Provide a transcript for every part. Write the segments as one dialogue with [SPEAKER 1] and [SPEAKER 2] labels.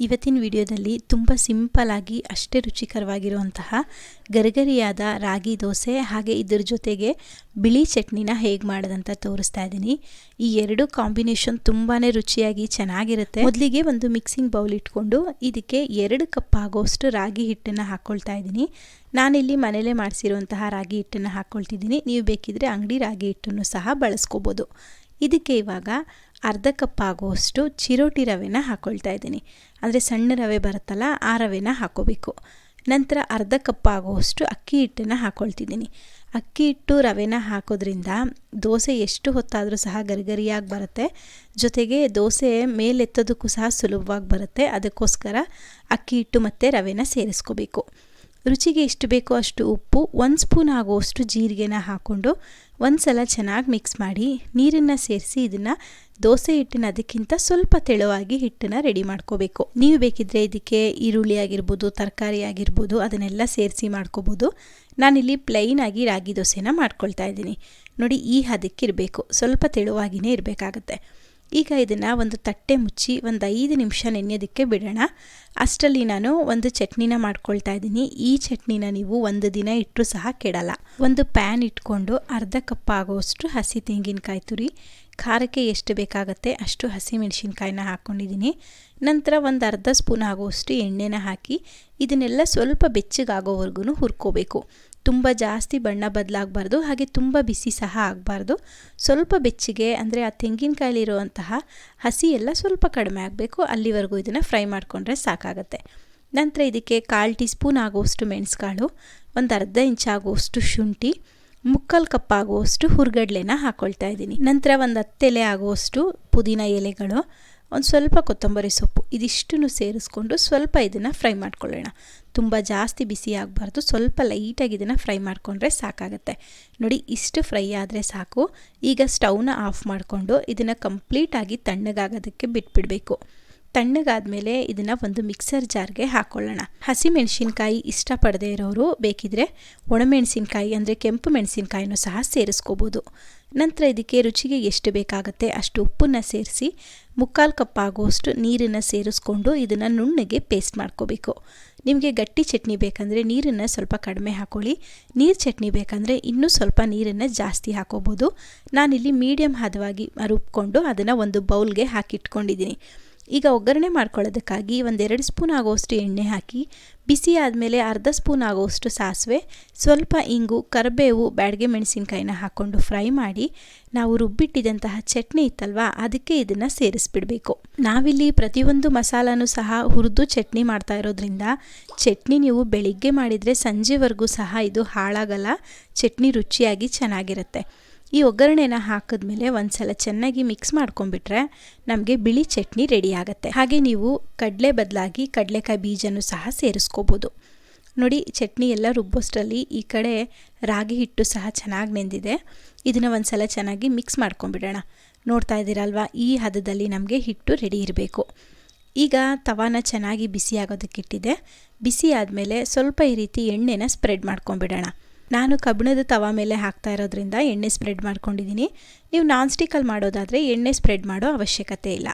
[SPEAKER 1] ಇವತ್ತಿನ ವಿಡಿಯೋದಲ್ಲಿ ತುಂಬ ಸಿಂಪಲ್ಲಾಗಿ ಅಷ್ಟೇ ರುಚಿಕರವಾಗಿರುವಂತಹ ಗರಿಗರಿಯಾದ ರಾಗಿ ದೋಸೆ ಹಾಗೆ ಇದ್ರ ಜೊತೆಗೆ ಬಿಳಿ ಚಟ್ನಿನ ಹೇಗೆ ಮಾಡೋದಂತ ತೋರಿಸ್ತಾ ಇದ್ದೀನಿ. ಈ ಎರಡು ಕಾಂಬಿನೇಷನ್ ತುಂಬಾ ರುಚಿಯಾಗಿ ಚೆನ್ನಾಗಿರುತ್ತೆ. ಮೊದಲಿಗೆ ಒಂದು ಮಿಕ್ಸಿಂಗ್ ಬೌಲ್ ಇಟ್ಕೊಂಡು ಇದಕ್ಕೆ ಎರಡು ಕಪ್ ಆಗೋಷ್ಟು ರಾಗಿ ಹಿಟ್ಟನ್ನು ಹಾಕ್ಕೊಳ್ತಾ ಇದ್ದೀನಿ. ನಾನಿಲ್ಲಿ ಮನೆಯಲ್ಲೇ ಮಾಡಿಸಿರುವಂತಹ ರಾಗಿ ಹಿಟ್ಟನ್ನು ಹಾಕ್ಕೊಳ್ತಿದ್ದೀನಿ ನೀವು ಬೇಕಿದ್ರೆ ಅಂಗಡಿ ರಾಗಿ ಹಿಟ್ಟನ್ನು ಸಹ ಬಳಸ್ಕೋಬೋದು. ಇದಕ್ಕೆ ಇವಾಗ ಅರ್ಧ ಕಪ್ ಆಗುವಷ್ಟು ಚಿರೋಟಿ ರವೆನ ಹಾಕ್ಕೊಳ್ತಾ ಇದ್ದೀನಿ. ಅಂದರೆ ಸಣ್ಣ ರವೆ ಬರುತ್ತಲ್ಲ, ಆ ರವೆನ ಹಾಕೋಬೇಕು. ನಂತರ ಅರ್ಧ ಕಪ್ ಆಗುವಷ್ಟು ಅಕ್ಕಿ ಹಿಟ್ಟನ್ನು ಹಾಕ್ಕೊಳ್ತಿದ್ದೀನಿ ಅಕ್ಕಿ ಹಿಟ್ಟು, ರವೆನ ಹಾಕೋದ್ರಿಂದ ದೋಸೆ ಎಷ್ಟು ಹೊತ್ತಾದರೂ ಸಹ ಗರಿಗರಿಯಾಗಿ ಬರುತ್ತೆ. ಜೊತೆಗೆ ದೋಸೆ ಮೇಲೆತ್ತೋದಕ್ಕೂ ಸಹ ಸುಲಭವಾಗಿ ಬರುತ್ತೆ. ಅದಕ್ಕೋಸ್ಕರ ಅಕ್ಕಿ ಹಿಟ್ಟು ಮತ್ತು ರವೆನ ಸೇರಿಸ್ಕೋಬೇಕು. ರುಚಿಗೆ ಎಷ್ಟು ಬೇಕೋ ಅಷ್ಟು ಉಪ್ಪು, ಒಂದು ಸ್ಪೂನ್ ಆಗುವಷ್ಟು ಜೀರಿಗೆನ ಹಾಕ್ಕೊಂಡು ಒಂದು ಸಲ ಚೆನ್ನಾಗಿ ಮಿಕ್ಸ್ ಮಾಡಿ ನೀರನ್ನು ಸೇರಿಸಿ ಇದನ್ನು ದೋಸೆ ಹಿಟ್ಟಿನ ಅದಕ್ಕಿಂತ ಸ್ವಲ್ಪ ತೆಳುವಾಗಿ ಹಿಟ್ಟನ್ನು ರೆಡಿ ಮಾಡ್ಕೋಬೇಕು. ನೀವು ಬೇಕಿದ್ರೆ ಇದಕ್ಕೆ ಈರುಳ್ಳಿ ಆಗಿರ್ಬೋದು, ತರಕಾರಿ ಆಗಿರ್ಬೋದು, ಅದನ್ನೆಲ್ಲ ಸೇರಿಸಿ ಮಾಡ್ಕೋಬೋದು. ನಾನಿಲ್ಲಿ ಪ್ಲೈನ್ ಆಗಿ ರಾಗಿ ದೋಸೆನ ಮಾಡ್ಕೊಳ್ತಾ ಇದ್ದೀನಿ. ನೋಡಿ, ಈ ಹದಕ್ಕಿರಬೇಕು ಸ್ವಲ್ಪ ತೆಳುವಾಗಿಯೇ ಇರಬೇಕಾಗತ್ತೆ. ಈಗ ಇದನ್ನು ಒಂದು ತಟ್ಟೆ ಮುಚ್ಚಿ ಒಂದು ಐದು ನಿಮಿಷ ನೆನೆಯೋದಕ್ಕೆ ಬಿಡೋಣ. ಅಷ್ಟರಲ್ಲಿ ನಾನು ಒಂದು ಚಟ್ನಿನ ಮಾಡ್ಕೊಳ್ತಾ ಇದ್ದೀನಿ. ಈ ಚಟ್ನಿನ ನೀವು ಒಂದು ದಿನ ಇಟ್ಟರು ಸಹ ಕೆಡಲ್ಲ. ಒಂದು ಪ್ಯಾನ್ ಇಟ್ಕೊಂಡು ಅರ್ಧ ಕಪ್ ಆಗೋಷ್ಟು ಹಸಿ ತೆಂಗಿನಕಾಯಿ ತುರಿ, ಖಾರಕ್ಕೆ ಎಷ್ಟು ಬೇಕಾಗತ್ತೆ ಅಷ್ಟು ಹಸಿ ಮೆಣಸಿನ್ಕಾಯಿನ ಹಾಕ್ಕೊಂಡಿದ್ದೀನಿ ನಂತರ ಒಂದು ಅರ್ಧ ಸ್ಪೂನ್ ಆಗೋಷ್ಟು ಎಣ್ಣೆನ ಹಾಕಿ, ಇದನ್ನೆಲ್ಲ ಸ್ವಲ್ಪ ಬೆಚ್ಚಗಾಗೋವರೆಗೂ ಹುರ್ಕೋಬೇಕು. ತುಂಬ ಜಾಸ್ತಿ ಬಣ್ಣ ಬದಲಾಗಬಾರ್ದು, ಹಾಗೆ ತುಂಬ ಬಿಸಿ ಸಹ ಆಗಬಾರ್ದು. ಸ್ವಲ್ಪ ಬೆಚ್ಚಗೆ, ಅಂದರೆ ಆ ತೆಂಗಿನಕಾಯಲ್ಲಿರುವಂತಹ ಹಸಿ ಎಲ್ಲ ಸ್ವಲ್ಪ ಕಡಿಮೆ ಆಗಬೇಕು. ಅಲ್ಲಿವರೆಗೂ ಇದನ್ನು ಫ್ರೈ ಮಾಡಿಕೊಂಡ್ರೆ ಸಾಕಾಗುತ್ತೆ. ನಂತರ ಇದಕ್ಕೆ ಕಾಲು ಟೀ ಸ್ಪೂನ್ ಆಗುವಷ್ಟು ಮೆಣಸುಕಾಳು, ಒಂದು ಅರ್ಧ ಇಂಚ್ ಆಗುವಷ್ಟು ಶುಂಠಿ, ಮುಕ್ಕಾಲು ಕಪ್ ಆಗುವಷ್ಟು ಹುರ್ಗಡ್ಲೆನ ಹಾಕ್ಕೊಳ್ತಾ ಇದ್ದೀನಿ. ನಂತರ ಒಂದು ಹತ್ತೆಲೆ ಆಗುವಷ್ಟು ಪುದೀನ ಎಲೆಗಳು ಒಂದು ಸ್ವಲ್ಪ ಕೊತ್ತಂಬರಿ ಸೊಪ್ಪು ಇದಿಷ್ಟನ್ನು ಸೇರಿಸ್ಕೊಂಡು ಸ್ವಲ್ಪ ಇದನ್ನು ಫ್ರೈ ಮಾಡ್ಕೊಳ್ಳೋಣ. ತುಂಬ ಜಾಸ್ತಿ ಬಿಸಿ ಆಗಬಾರ್ದು. ಸ್ವಲ್ಪ ಲೈಟಾಗಿ ಇದನ್ನು ಫ್ರೈ ಮಾಡಿಕೊಂಡ್ರೆ ಸಾಕಾಗುತ್ತೆ. ನೋಡಿ, ಇಷ್ಟು ಫ್ರೈ ಆದರೆ ಸಾಕು. ಈಗ ಸ್ಟವ್ನ ಆಫ್ ಮಾಡಿಕೊಂಡು ಇದನ್ನು ಕಂಪ್ಲೀಟಾಗಿ ತಣ್ಣಗಾಗೋದಕ್ಕೆ ಬಿಟ್ಬಿಡಬೇಕು. ತಣ್ಣಗಾದ್ಮೇಲೆ ಇದನ್ನು ಒಂದು ಮಿಕ್ಸರ್ ಜಾರ್ಗೆ ಹಾಕ್ಕೊಳ್ಳೋಣ ಹಸಿ ಮೆಣಸಿನ್ಕಾಯಿ ಇಷ್ಟಪಡದೇ ಇರೋರು ಬೇಕಿದ್ರೆ ಒಣಮೆಣಸಿನ್ಕಾಯಿ ಅಂದರೆ ಕೆಂಪು ಮೆಣಸಿನ್ಕಾಯಿನೂ ಸಹ ಸೇರಿಸ್ಕೋಬೋದು. ನಂತರ ಇದಕ್ಕೆ ರುಚಿಗೆ ಎಷ್ಟು ಬೇಕಾಗುತ್ತೆ ಅಷ್ಟು ಉಪ್ಪನ್ನು ಸೇರಿಸಿ ಮುಕ್ಕಾಲು ಕಪ್ ಆಗುವಷ್ಟು ನೀರನ್ನು ಸೇರಿಸ್ಕೊಂಡು ಇದನ್ನು ನುಣ್ಣಗೆ ಪೇಸ್ಟ್ ಮಾಡ್ಕೋಬೇಕು. ನಿಮಗೆ ಗಟ್ಟಿ ಚಟ್ನಿ ಬೇಕಂದರೆ ನೀರನ್ನು ಸ್ವಲ್ಪ ಕಡಿಮೆ ಹಾಕೊಳ್ಳಿ. ನೀರು ಚಟ್ನಿ ಬೇಕಂದರೆ ಇನ್ನೂ ಸ್ವಲ್ಪ ನೀರನ್ನು ಜಾಸ್ತಿ ಹಾಕೋಬೋದು. ನಾನಿಲ್ಲಿ ಮೀಡಿಯಮ್ ಹದವಾಗಿ ರುಬ್ಕೊಂಡು ಅದನ್ನು ಒಂದು ಬೌಲ್ಗೆ ಹಾಕಿಟ್ಕೊಂಡಿದ್ದೀನಿ. ಈಗ ಒಗ್ಗರಣೆ ಮಾಡ್ಕೊಳ್ಳೋದಕ್ಕಾಗಿ ಒಂದೆರಡು ಸ್ಪೂನ್ ಆಗೋಷ್ಟು ಎಣ್ಣೆ ಹಾಕಿ, ಬಿಸಿ ಆದಮೇಲೆ ಅರ್ಧ ಸ್ಪೂನ್ ಆಗೋಷ್ಟು ಸಾಸಿವೆ, ಸ್ವಲ್ಪ ಇಂಗು, ಕರಿಬೇವು, ಬ್ಯಾಡಿಗೆ ಮೆಣಸಿನ್ಕಾಯಿನ ಹಾಕ್ಕೊಂಡು ಫ್ರೈ ಮಾಡಿ, ನಾವು ರುಬ್ಬಿಟ್ಟಿದಂತಹ ಚಟ್ನಿ ಇತ್ತಲ್ವಾ, ಅದಕ್ಕೆ ಇದನ್ನು ಸೇರಿಸ್ಬಿಡಬೇಕು. ನಾವಿಲ್ಲಿ ಪ್ರತಿಯೊಂದು ಮಸಾಲನೂ ಸಹ ಹುರಿದು ಚಟ್ನಿ ಮಾಡ್ತಾ ಇರೋದ್ರಿಂದ, ಚಟ್ನಿ ನೀವು ಬೆಳಿಗ್ಗೆ ಮಾಡಿದರೆ ಸಂಜೆವರೆಗೂ ಸಹ ಇದು ಹಾಳಾಗಲ್ಲ, ಚಟ್ನಿ ರುಚಿಯಾಗಿ ಚೆನ್ನಾಗಿರುತ್ತೆ. ಈ ಒಗ್ಗರಣೆನ ಹಾಕಿದ್ಮೇಲೆ ಒಂದು ಸಲ ಚೆನ್ನಾಗಿ ಮಿಕ್ಸ್ ಮಾಡ್ಕೊಂಡ್ಬಿಟ್ರೆ ನಮಗೆ ಬಿಳಿ ಚಟ್ನಿ ರೆಡಿ ಆಗುತ್ತೆ. ಹಾಗೆ ನೀವು ಕಡಲೆ ಬದಲಾಗಿ ಕಡಲೆಕಾಯಿ ಬೀಜನೂ ಸಹ ಸೇರಿಸ್ಕೋಬೋದು. ನೋಡಿ, ಚಟ್ನಿ ಎಲ್ಲ ರುಬ್ಬೋಷ್ಟರಲ್ಲಿ ಈ ಕಡೆ ರಾಗಿ ಹಿಟ್ಟು ಸಹ ಚೆನ್ನಾಗಿ ನೆಂದಿದೆ. ಇದನ್ನು ಒಂದು ಸಲ ಚೆನ್ನಾಗಿ ಮಿಕ್ಸ್ ಮಾಡ್ಕೊಂಬಿಡೋಣ ನೋಡ್ತಾ ಇದ್ದೀರಲ್ವ, ಈ ಹದದಲ್ಲಿ ನಮಗೆ ಹಿಟ್ಟು ರೆಡಿ ಇರಬೇಕು. ಈಗ ತವಾನ ಚೆನ್ನಾಗಿ ಬಿಸಿ ಆಗೋದಕ್ಕಿಟ್ಟಿದೆ ಬಿಸಿ ಆದಮೇಲೆ ಸ್ವಲ್ಪ ಈ ರೀತಿ ಎಣ್ಣೆನ ಸ್ಪ್ರೆಡ್ ಮಾಡ್ಕೊಂಬಿಡೋಣ ನಾನು ಕಬ್ಬಿಣದ ತವ ಮೇಲೆ ಹಾಕ್ತಾ ಇರೋದ್ರಿಂದ ಎಣ್ಣೆ ಸ್ಪ್ರೆಡ್ ಮಾಡ್ಕೊಂಡಿದ್ದೀನಿ. ನೀವು ನಾನ್ ಸ್ಟಿಕ್ಕಲ್ಲಿ ಮಾಡೋದಾದರೆ ಎಣ್ಣೆ ಸ್ಪ್ರೆಡ್ ಮಾಡೋ ಅವಶ್ಯಕತೆ ಇಲ್ಲ.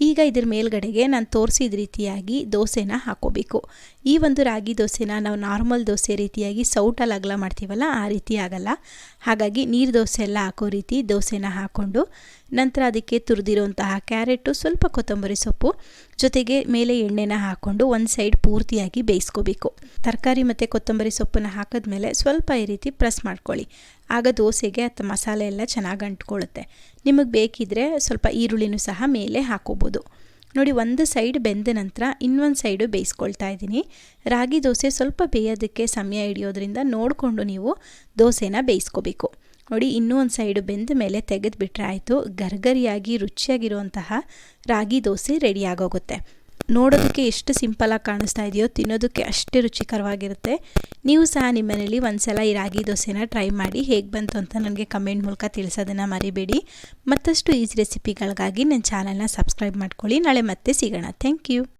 [SPEAKER 1] ಈಗ ಇದ್ರ ಮೇಲ್ಗಡೆಗೆ ನಾನು ತೋರಿಸಿದ ರೀತಿಯಾಗಿ ದೋಸೆನ ಹಾಕೋಬೇಕು. ಈ ಒಂದು ರಾಗಿ ದೋಸೆನ ನಾವು ನಾರ್ಮಲ್ ದೋಸೆ ರೀತಿಯಾಗಿ ಸೌಟಲ್ಲಿ ಅಗಲ ಮಾಡ್ತೀವಲ್ಲ, ಆ ರೀತಿ ಆಗಲ್ಲ. ಹಾಗಾಗಿ ನೀರು ದೋಸೆ ಎಲ್ಲ ಹಾಕೋ ರೀತಿ ದೋಸೆನ ಹಾಕ್ಕೊಂಡು ನಂತರ ಅದಕ್ಕೆ ತುರಿದಿರುವಂತಹ ಕ್ಯಾರೆಟು, ಸ್ವಲ್ಪ ಕೊತ್ತಂಬರಿ ಸೊಪ್ಪು, ಜೊತೆಗೆ ಮೇಲೆ ಎಣ್ಣೆನ ಹಾಕ್ಕೊಂಡು ಒಂದು ಸೈಡ್ ಪೂರ್ತಿಯಾಗಿ ಬೇಯಿಸ್ಕೋಬೇಕು. ತರಕಾರಿ ಮತ್ತು ಕೊತ್ತಂಬರಿ ಸೊಪ್ಪನ್ನು ಹಾಕಿದ್ಮೇಲೆ ಸ್ವಲ್ಪ ಈ ರೀತಿ ಪ್ರೆಸ್ ಮಾಡ್ಕೊಳ್ಳಿ. ಆಗ ದೋಸೆಗೆ ಅಥವಾ ಮಸಾಲೆ ಎಲ್ಲ ಚೆನ್ನಾಗಿ ಅಂಟ್ಕೊಳ್ಳುತ್ತೆ. ನಿಮಗೆ ಬೇಕಿದ್ದರೆ ಸ್ವಲ್ಪ ಈರುಳ್ಳಿನೂ ಸಹ ಮೇಲೆ ಹಾಕೋಬೋದು. ನೋಡಿ, ಒಂದು ಸೈಡ್ ಬೆಂದ ನಂತರ ಇನ್ನೊಂದು ಸೈಡು ಬೇಯಿಸ್ಕೊಳ್ತಾ ಇದ್ದೀನಿ. ರಾಗಿ ದೋಸೆ ಸ್ವಲ್ಪ ಬೇಯೋದಕ್ಕೆ ಸಮಯ ಹಿಡಿಯೋದ್ರಿಂದ ನೋಡಿಕೊಂಡು ನೀವು ದೋಸೆನ ಬೇಯಿಸ್ಕೋಬೇಕು. ನೋಡಿ, ಇನ್ನೂ ಒಂದು ಸೈಡು ಬೆಂದ ಮೇಲೆ ತೆಗೆದುಬಿಟ್ರೆ ಆಯಿತು. ಗರ್ಗರಿಯಾಗಿ, ರುಚಿಯಾಗಿರುವಂತಹ ರಾಗಿ ದೋಸೆ ರೆಡಿಯಾಗೋಗುತ್ತೆ ನೋಡೋದಕ್ಕೆ ಎಷ್ಟು ಸಿಂಪಲಾಗಿ ಕಾಣಿಸ್ತಾ ಇದೆಯೋ, ತಿನ್ನೋದಕ್ಕೆ ಅಷ್ಟೇ ರುಚಿಕರವಾಗಿರುತ್ತೆ. ನೀವು ಸಹ ನಿಮ್ಮ ಮನೇಲಿ ಒಂದ್ಸಲ ಈ ರಾಗಿ ದೋಸೆನ ಟ್ರೈ ಮಾಡಿ ಹೇಗೆ ಬಂತು ಅಂತ ನನಗೆ ಕಮೆಂಟ್ ಮೂಲಕ ತಿಳಿಸೋದನ್ನು ಮರಿಬೇಡಿ. ಮತ್ತಷ್ಟು ಈಸಿ ರೆಸಿಪಿಗಳಿಗಾಗಿ ನನ್ನ ಚಾನಲ್ನ ಸಬ್ಸ್ಕ್ರೈಬ್ ಮಾಡ್ಕೊಳ್ಳಿ. ನಾಳೆ ಮತ್ತೆ ಸಿಗೋಣ. Thank you